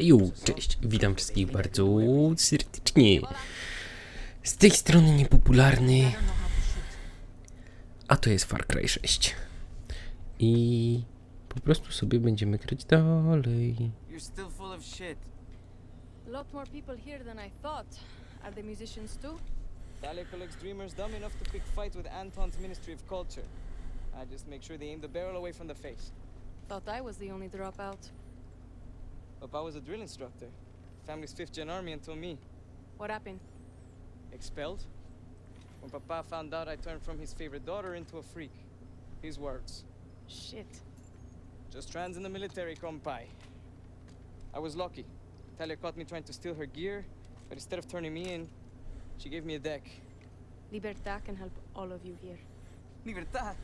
Ju, cześć, witam wszystkich bardzo serdecznie. Z tej strony niepopularny, a to jest Far Cry 6. I po prostu sobie będziemy grać dalej. You're still full of shit. A lot more people here than I thought. Are the musicians too? Collects dreamers dumb enough to pick fights with Anton's Ministry of Culture. I just make sure they aim the barrel away from the face. Thought I was the only dropout. Papa was a drill instructor. Family's fifth gen army until me. What happened? Expelled? When Papa found out I turned from his favorite daughter into a freak. His words. Shit. Just trans in the military, compai. I was lucky. Talia caught me trying to steal her gear, but instead of turning me in, she gave me a deck. Libertad can help all of you here. Libertad.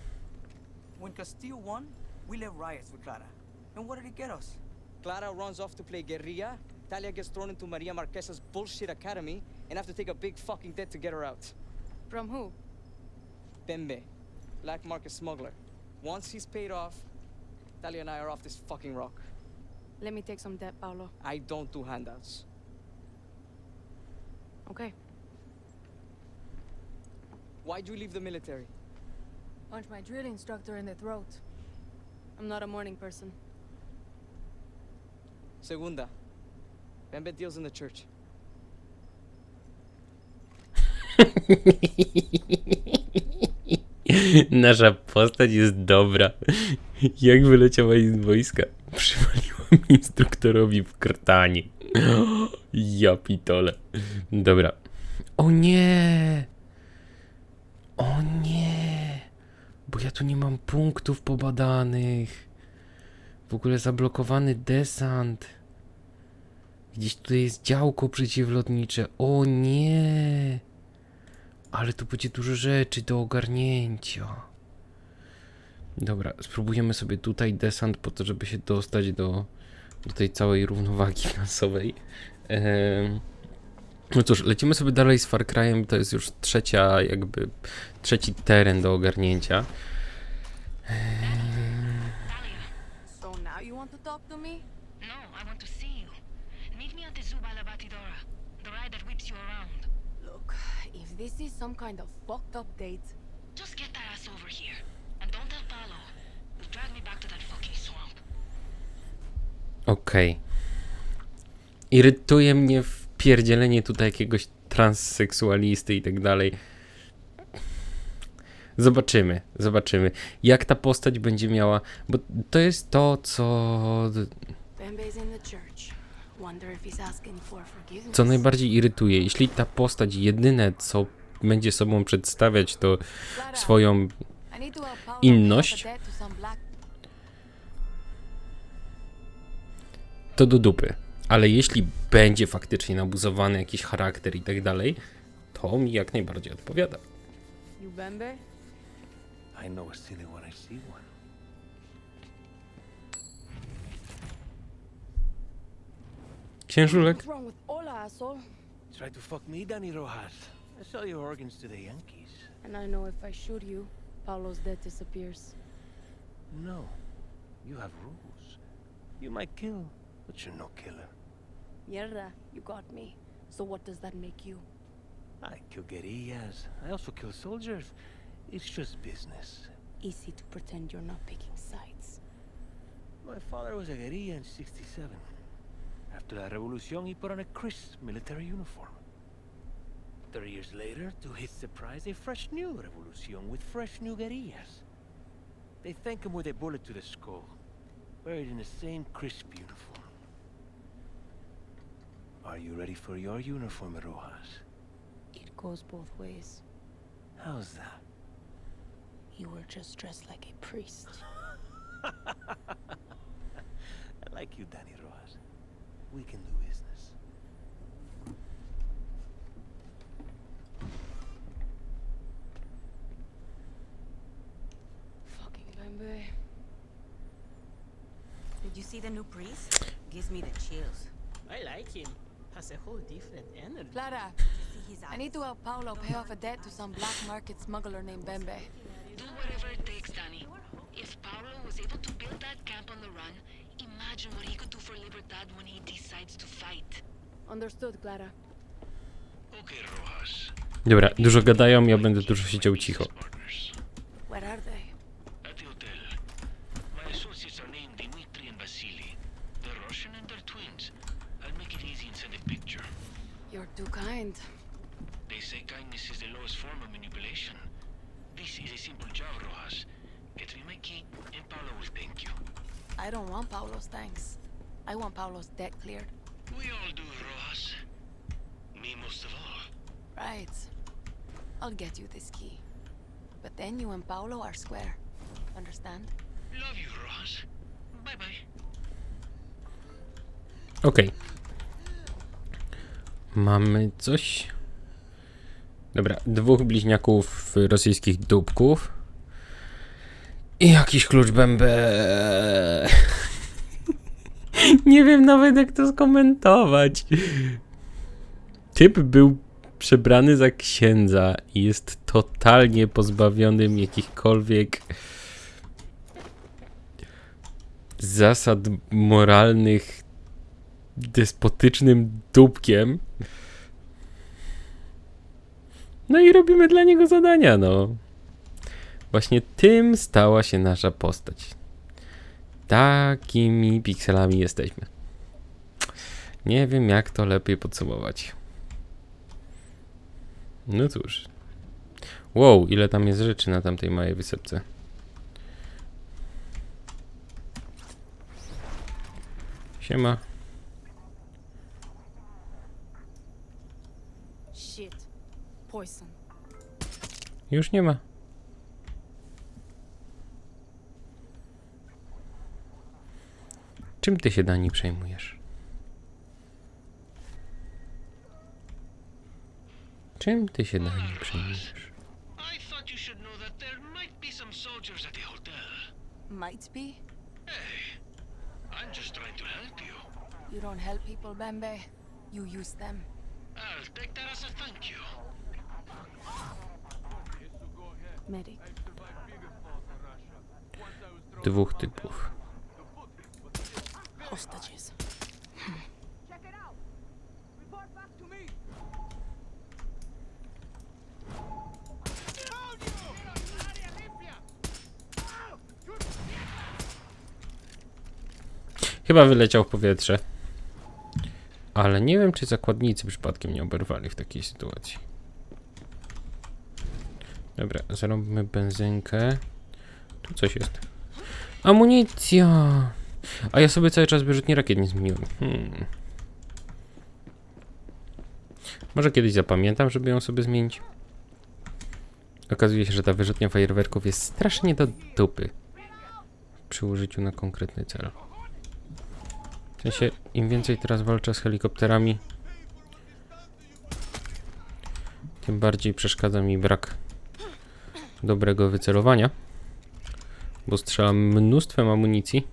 When Castillo won, we led riots with Clara. And what did it get us? Clara runs off to play guerrilla. Talia gets thrown into Maria Marquesa's bullshit academy and have to take a big fucking debt to get her out. From who? Bembe, black market smuggler. Once he's paid off, Talia and I are off this fucking rock. Let me take some debt, Paolo. I don't do handouts. Okay. Why'd you leave the military? Punch my drill instructor in the throat. I'm not a morning person. Segunda. Bembe deals in the church. Nasza postać jest dobra. Jak wyleciała z wojska, przywaliłam instruktorowi w krtanie. Ja pitole. Dobra. O nie! O nie! Bo ja tu nie mam punktów pobadanych. W ogóle zablokowany desant. Gdzieś tutaj jest działko przeciwlotnicze. O nie! Ale tu będzie dużo rzeczy do ogarnięcia. Dobra, spróbujemy sobie tutaj desant po to, żeby się dostać do, do tej całej równowagi finansowej. Em, no cóż, lecimy sobie dalej z Far Cry'em. To jest już trzecia, jakby trzeci teren do ogarnięcia. So now you want to me? No, I want to see you. Meet me at the Zubala Batidora, the ride that whips you around. Look, if this is some kind of fucked up date, Just get that ass over here. And don't tell Paolo. You'll drag me back to that fucking swamp. Okej. Irytuje mnie wpierdzielenie tutaj jakiegoś transseksualisty i tak dalej. Zobaczymy, zobaczymy. Jak ta postać będzie miała. Bo to jest to, co. Co najbardziej irytuje. Jeśli ta postać jedyne, co będzie sobą przedstawiać, to swoją. Inność. to do dupy. Ale jeśli będzie faktycznie nabuzowany jakiś charakter i tak dalej, to mi jak najbardziej odpowiada. You Bembe? I know a silly when I see one. Księżulek? What's wrong with Ola, asshole? Try to fuck me, Danny Rojas. I sell your organs to the Yankees. And I know if I shoot you, Paolo's death disappears. No, you have rules. You might kill, but you're no killer. Mierda, you got me. So what does that make you? I kill guerrillas. I also kill soldiers. It's just business. Easy to pretend you're not picking sides. My father was a guerrilla in 67. After la revolution, he put on a crisp military uniform. Thirty years later, to his surprise, a fresh new revolution with fresh new guerrillas. They thank him with a bullet to the skull, buried in the same crisp uniform. Are you ready for your uniform, Rojas? It goes both ways. How's that? You were just dressed like a priest. I like you, Danny Rojas. We can do business. Fucking Bembe. Did you see the new priest? Gives me the chills. I like him. Has a whole different energy. Clara, I need to help Paolo pay off a debt to some black market smuggler named Bembe. Do whatever it takes, Danny. If Paolo was able to build that camp on the run, imagine what he could do for Libertad when he decides to fight. Understood, Clara. Okay, Rojas. Dobra, dużo gadają, ja będę dużo siedział cicho. Partners. Where are they? At the hotel. My associates are named Dmitri and Vasily. They're Russian and they're twins. I'll make it easy and send a picture. You're too kind. They say kindness is the lowest form of manipulation. This is a simple job, Rojas. Get me my key, and Paolo will thank you. I don't want Paulo's thanks. I want Paulo's debt cleared. We all do, Rojas. Me most of all. Right. I'll get you this key. But then you and Paulo are square. Understand? Love you, Rojas. Bye bye. Okej. Mamy coś. Dobra, dwóch bliźniaków rosyjskich dupków. I jakiś klucz bębe. Nie wiem nawet jak to skomentować. Typ był przebrany za księdza i jest totalnie pozbawionym jakichkolwiek zasad moralnych despotycznym dupkiem. No i robimy dla niego zadania, no. Właśnie tym stała się nasza postać. Takimi pikselami jesteśmy. Nie wiem, jak to lepiej podsumować. No cóż. Wow, ile tam jest rzeczy na tamtej małej wysepce. Siema. Już nie ma. Czym ty się Dani przejmujesz? Czym ty się Dani przejmujesz? I thought you should know that there might be some soldiers at the hotel. Might be. Hey, I'm just trying to help you. You don't help people, Bembe. You use them. I'll take that as a thank you. Medic. Dwóch typów. Chyba wyleciał w powietrze. Ale nie wiem, czy zakładnicy przypadkiem nie oberwali w takiej sytuacji. Dobra, zarobimy benzynkę. Tu coś jest. Amunicja! A ja sobie cały czas wyrzutnie rakiet nie zmieniłem. Hmm. Może kiedyś zapamiętam, żeby ją sobie zmienić. Okazuje się, że ta wyrzutnia fajerwerków jest strasznie do dupy. Przy użyciu na konkretny cel. W sensie, im więcej teraz walczę z helikopterami, tym bardziej przeszkadza mi brak dobrego wycelowania, bo strzelam mnóstwem amunicji,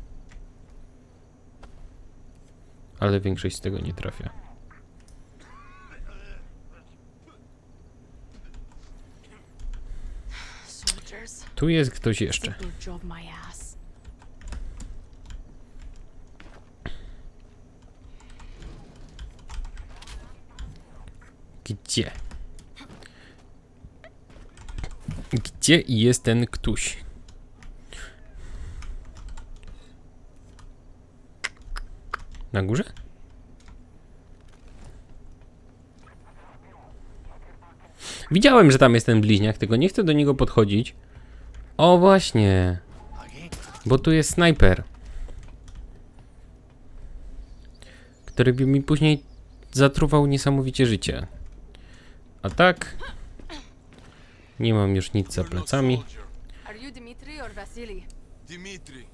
ale większość z tego nie trafia. Tu jest ktoś jeszcze. Gdzie? Gdzie jest ten ktoś? Na górze? Widziałem, że tam jest ten bliźniak, tylko nie chcę do niego podchodzić. O właśnie. Bo tu jest snajper. Który by mi później zatruwał niesamowicie życie. A tak. Nie mam już nic za plecami. Are you Dmitri or Vasily? Dimitri,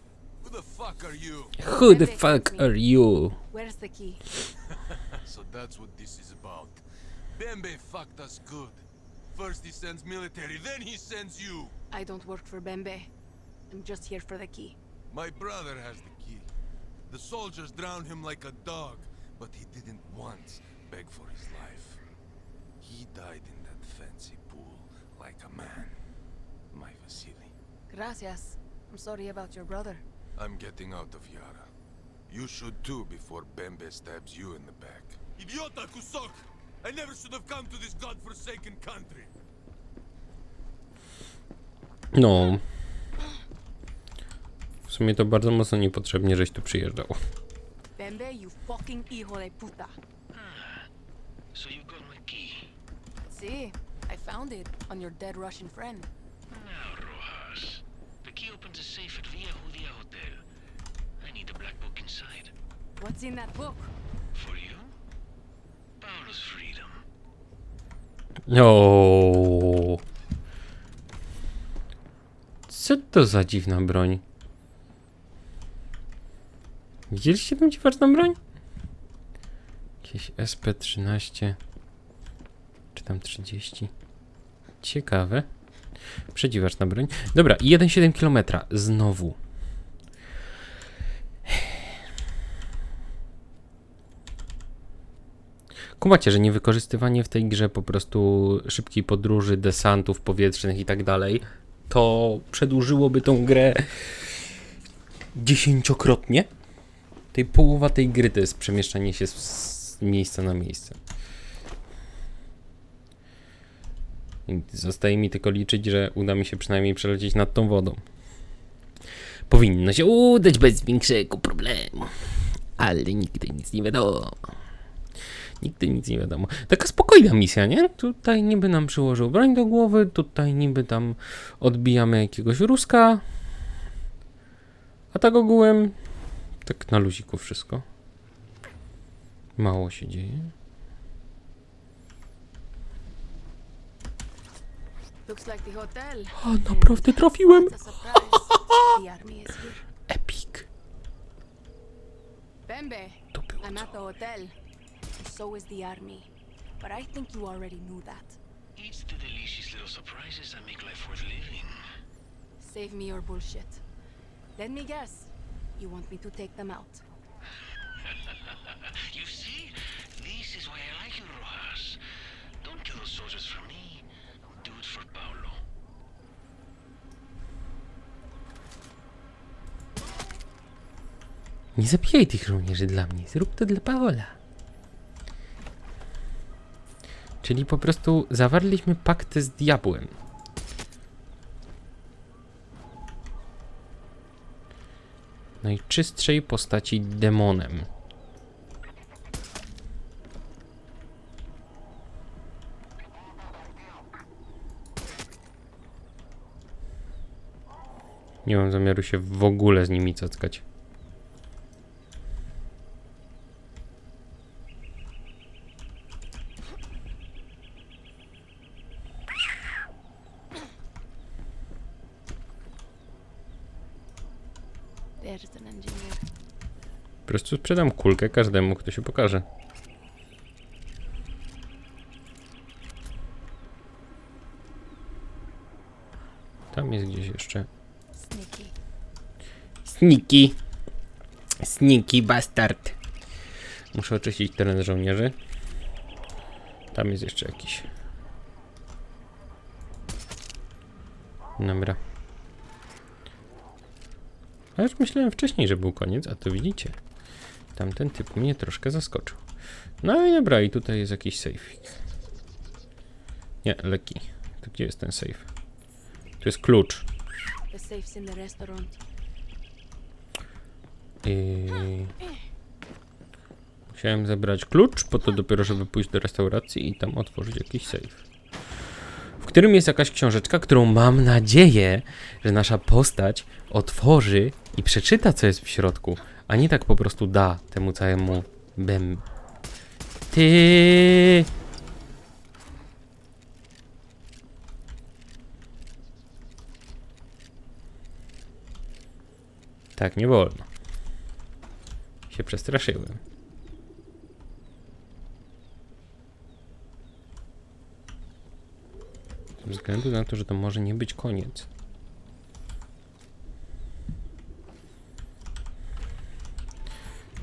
who the fuck are you? Who the fuck are you? Where's the key? So that's what this is about. Bembe fucked us good. First he sends military, then he sends you. I don't work for Bembe. I'm just here for the key. My brother has the key. The soldiers drowned him like a dog, but he didn't once beg for his life. He died in that fancy pool like a man. My Vasily. Gracias. I'm sorry about your brother. I'm getting out of Yara. You should too before Bembe stabs you in the back. Idiota, Kusok! I never should have come to this godforsaken country. No. W sumie to bardzo mocno niepotrzebnie, żeś tu przyjeżdżał. Bembe, you fucking hijo de puta. Hmm. So you got my key. See, I found it on your dead Russian friend. Now, Rojas. The key opens a safe What's in that book? For you? Paolo's freedom. O. Co to za dziwna broń? Widzieliście tą dziwaczną broń? Jakieś SP-13 Czy tam 30 Ciekawe Przedziwaczna broń Dobra, 1,7 km Znowu Kumacie, że niewykorzystywanie w tej grze po prostu szybkiej podróży, desantów powietrznych i tak dalej, to przedłużyłoby tą grę dziesięciokrotnie. Tej połowa tej gry to jest przemieszczanie się z, miejsca na miejsce. Zostaje mi tylko liczyć, że uda mi się przynajmniej przelecieć nad tą wodą. Powinno się udać bez większego problemu. Ale nigdy nic nie wiadomo. Nigdy nic nie wiadomo. Taka spokojna misja, nie? Tutaj niby nam przyłożył broń do głowy, tutaj niby tam odbijamy jakiegoś ruska. A tak ogółem, tak na luziku wszystko. Mało się dzieje. A, naprawdę trafiłem! Epic. To było so is the army. But I think you already knew that. It's the delicious little surprises that make life worth living. Save me your bullshit. Let me guess. You want me to take them out. You see? This is why I like you, Rojas. Don't kill those soldiers for me. Do it for Paolo. Nie zabijaj tych żołnierzy dla mnie, zrób to dla Paola. Czyli po prostu zawarliśmy pakt z diabłem. Najczystszej postaci demonem. Nie mam zamiaru się w ogóle z nimi cockać. There's an engineer. Po prostu sprzedam kulkę każdemu, kto się pokaże. Tam jest gdzieś jeszcze. Sniki. Sniki bastard. Muszę oczyścić teren żołnierzy. Tam jest jeszcze jakiś. Dobra. A już myślałem wcześniej, że był koniec, a to widzicie. Tamten typ mnie troszkę zaskoczył. No i dobra, i tutaj jest jakiś sejfik. Nie, leki. To gdzie jest ten safe? Tu jest klucz. I... Musiałem zebrać klucz, po to dopiero, żeby pójść do restauracji i tam otworzyć jakiś safe. W którym jest jakaś książeczka, którą mam nadzieję, że nasza postać otworzy i przeczyta, co jest w środku, a nie tak po prostu da temu całemu bem. Ty. Tak nie wolno. Się przestraszyłem. Ze względu na to, że to może nie być koniec.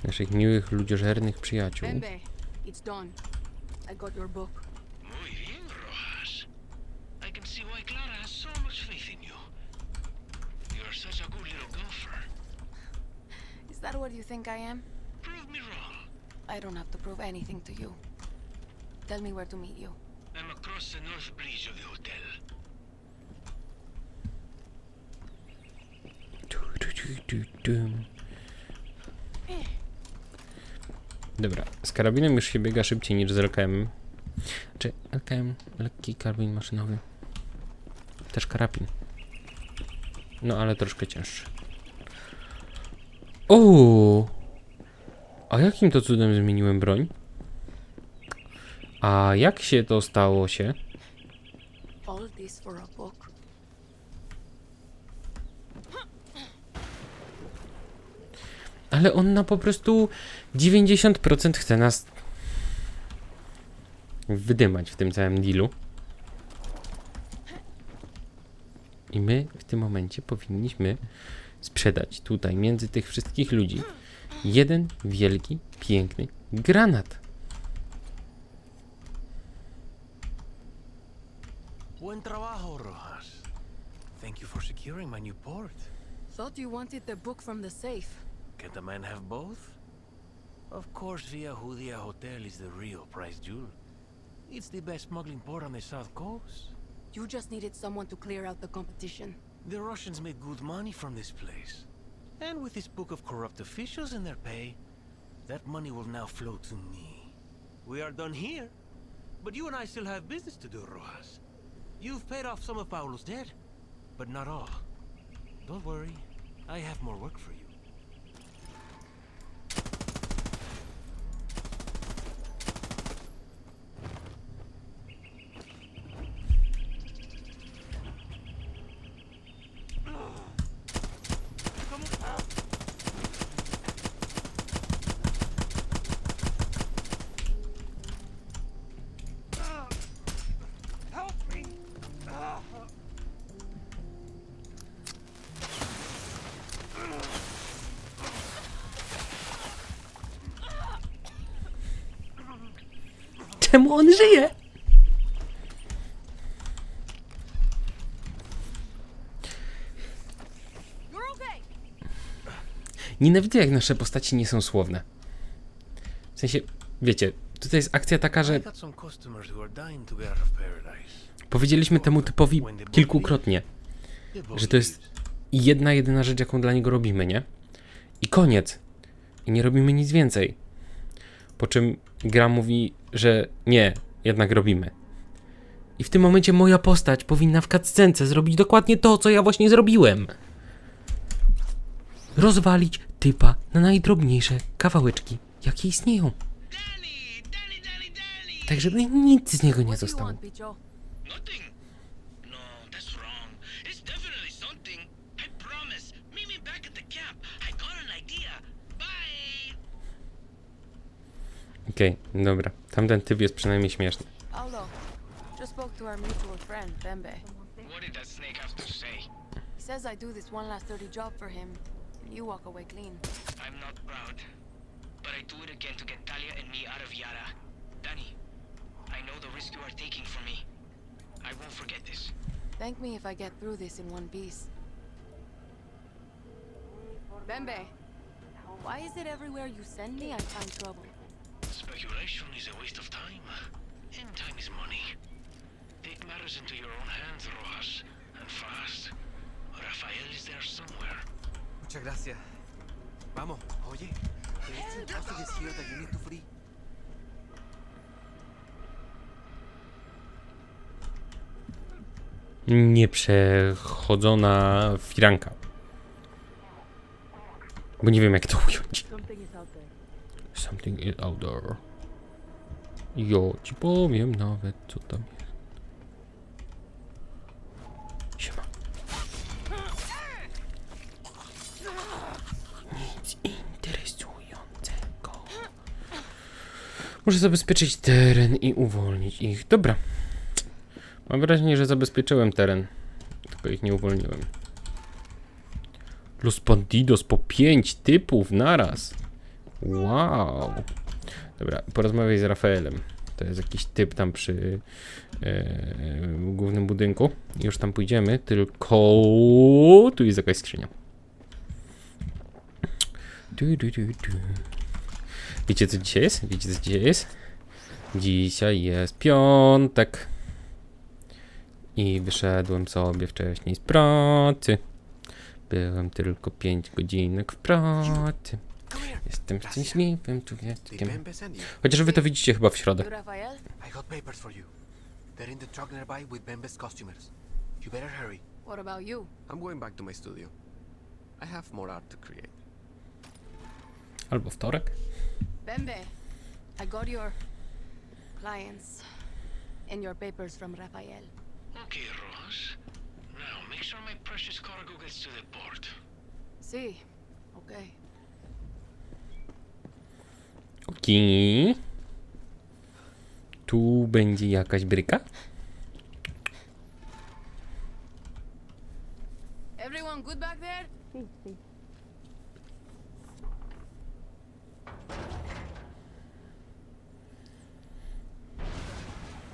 Naszych miłych, ludziożernych przyjaciół. Bembe, it's done. I got your book. Muy bien, Rojas. I can see why Clara has so much faith in you. You're such a good little golfer. Is that what you think I am? Prove me wrong. I don't have to prove anything to you. Tell me where to meet you. I'm across the north bridge of the hotel. Tu, tu. Dobra, z karabinem już się biega szybciej niż z LKM. Czy LKM, lekki karabin maszynowy. Też karabin. No ale troszkę cięższy. O! A jakim to cudem zmieniłem broń? A jak się to stało się? All this for a book. Ale on na po prostu 90% chce nas wydymać w tym całym dealu. I my w tym momencie powinniśmy sprzedać tutaj między tych wszystkich ludzi jeden wielki, piękny granat. Buen trabajo, Rojas. Thank you for securing my new port. Thought you wanted the book from the safe. Can't a man have both? Of course, Via Judia Hotel is the real prize jewel. It's the best smuggling port on the south coast. You just needed someone to clear out the competition. The Russians make good money from this place. And with this book of corrupt officials in their pay, that money will now flow to me. We are done here. But you and I still have business to do, Rojas. You've paid off some of Paolo's debt, but not all. Don't worry, I have more work for you. Czemu on żyje? Nienawidzę jak nasze postaci nie są słowne. W sensie, wiecie, tutaj jest akcja taka, że powiedzieliśmy temu typowi kilkukrotnie, że to jest jedna, jedyna rzecz, jaką dla niego robimy, nie? I koniec. I nie robimy nic więcej. Po czym gra mówi, że nie, jednak robimy. I w tym momencie moja postać powinna w cutscence zrobić dokładnie to, co ja właśnie zrobiłem. Rozwalić typa na najdrobniejsze kawałeczki, jakie istnieją. Tak, żeby nic z niego nie zostało. Nothing. Okej, dobra. Tamten typ jest przynajmniej śmieszny. Paulo, just spoke to our mutual friend, Bembe. What did that snake have to say? He says I do this one last dirty job for him, and you walk away clean. I'm not proud, but I do it again to get Talia and me out of Yara. Danny, I know the risk you are taking for me. I won't forget this. Thank me if I get through this in one piece. Bembe, why is it everywhere you send me I find trouble? Speculation is a waste of time, and time is money. Take matters into your own hands, Rojas, and fast. Rafael is there somewhere. Muchas gracias. Vamos, oye. There's some hostages here that you need to free. Nieprzechodzona firanka. Bo nie wiem jak to ująć. Something is out there. Jo, ci powiem nawet co tam jest. Siema. Nic interesującego. Muszę zabezpieczyć teren i uwolnić ich. Dobra. Mam wrażenie, że zabezpieczyłem teren. Tylko ich nie uwolniłem. Los Bandidos po pięć typów naraz. Wow. Dobra, porozmawiaj z Rafaelem. To jest jakiś typ tam przy e, głównym budynku. Już tam pójdziemy, tylko tu jest jakaś skrzynia. Du, du, du, du. Wiecie co dzisiaj jest? Wiecie co dzisiaj jest? Dzisiaj jest piątek. I wyszedłem sobie wcześniej z pracy. Byłem tylko 5 godzinek w pracy. Jestem szczęśliwym człowiekiem. Chociaż wy to widzicie chyba w środę. Rafael? I got papers for you. They're in the truck nearby with Bembe's customers. You better hurry. What about you? I'm going back to my studio. I have more art to create. Albo wtorek. Bembe, I got your clients and your papers from Rafael. Okay, Rojas. Now, make sure my precious cargo gets to the port. See, okay. Okej. Tu będzie jakaś bryka? Everyone good back there?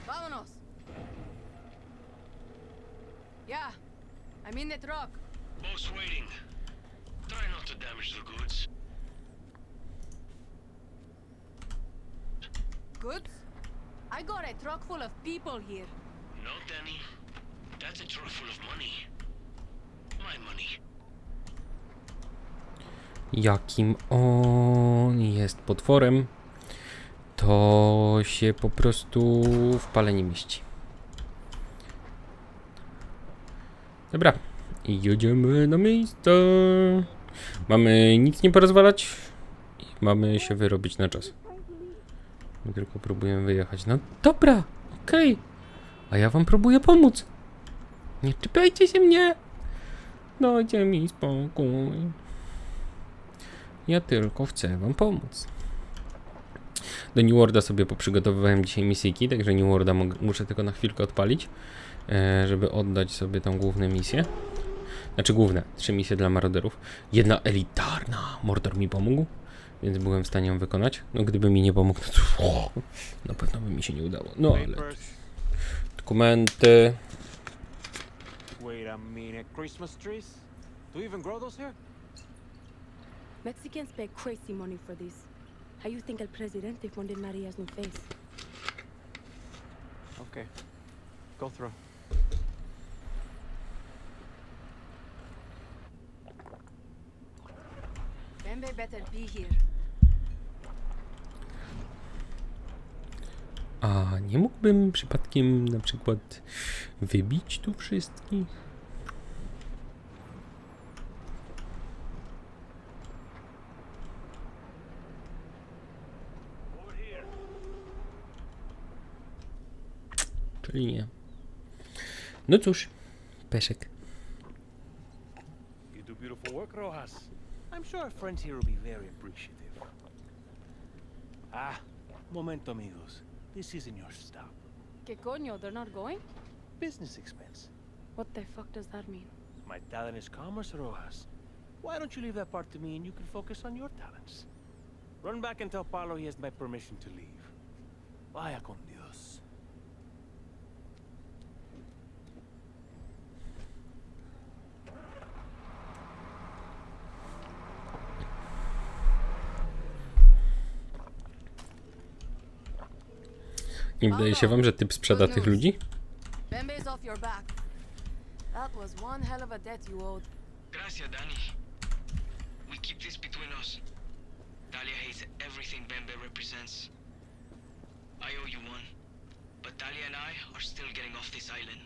Vámonos. Yeah, I'm in the truck. Boat's waiting. Try not to damage the goods. Goods? I got a truck full of people here. No, Danny. That's a truck full of money. My money. Jakim on jest potworem, to się po prostu w pale nie mieści. Dobra. I jedziemy na miejsce. Mamy nic nie porozwalać. I mamy się wyrobić na czas. My tylko próbujemy wyjechać. No dobra, okej. A ja wam próbuję pomóc. Nie czepiajcie się mnie. Dajcie mi spokój. Ja tylko chcę wam pomóc. Do New Worlda sobie poprzygotowywałem dzisiaj misyjki, także New Worlda muszę tylko na chwilkę odpalić, e, żeby oddać sobie tą główne misję. Znaczy główne, trzy misje dla maroderów. Jedna elitarna, Mordor mi pomógł, więc byłem w stanie ją wykonać. No gdyby mi nie pomógł, to cóż, na pewno by mi się nie udało. No ale dokumenty, Wait a minute. Christmas trees? Do you even grow those here? Mexicans pay crazy money for this. How you think El Presidente funded Maria's new face? Okay. Go through. Bembe better be here. A nie mógłbym przypadkiem na przykład wybić tu wszystkich? Czyli nie. No cóż, peszek. You do beautiful work, Rojas. I'm sure our friends here will be very appreciative. Ah, momento, amigos. This isn't your stop. ¿Qué coño? They're not going? Business expense. What the fuck does that mean? My talent is commerce, Rojas. Why don't you leave that part to me and you can focus on your talents? Run back and tell Paolo he has my permission to leave. Vaya con Dios. Nie wydaje się wam, że typ sprzeda tych ludzi? Bembe's off your back. That was one hell of a debt you owed. Gracias, Danny. We keep this between us. Talia hates everything Bembe represents. I owe you one. But Talia and I are still getting off this island.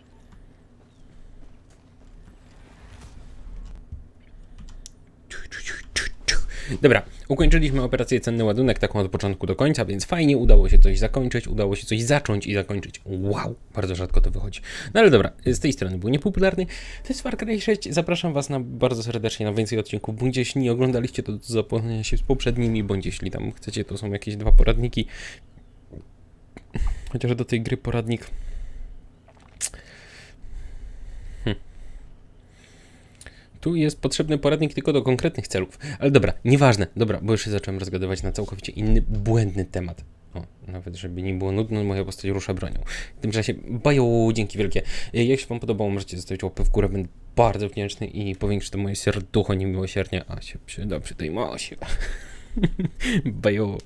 Dobra, ukończyliśmy operację Cenny Ładunek taką od początku do końca, więc fajnie, udało się coś zakończyć, udało się coś zacząć i zakończyć. Wow, bardzo rzadko to wychodzi. No ale dobra, z tej strony był niepopularny. To jest Far Cry 6, zapraszam Was na bardzo serdecznie na więcej odcinków, bądź jeśli nie oglądaliście to do zapoznania się z poprzednimi, bądź jeśli tam chcecie, to są jakieś dwa poradniki. Chociaż do tej gry poradnik... Tu jest potrzebny poradnik tylko do konkretnych celów. Ale dobra, nieważne. Dobra, bo już się zacząłem rozgadywać na całkowicie inny, błędny temat. O, nawet żeby nie było nudno, moja postać rusza bronią. W tym czasie, bajo, dzięki wielkie. Jeśli się wam podobało, możecie zostawić łapę w górę, będę bardzo wdzięczny i powiększy to moje serducho niemiłosiernie, a się przyda przy tej mosie. bajo.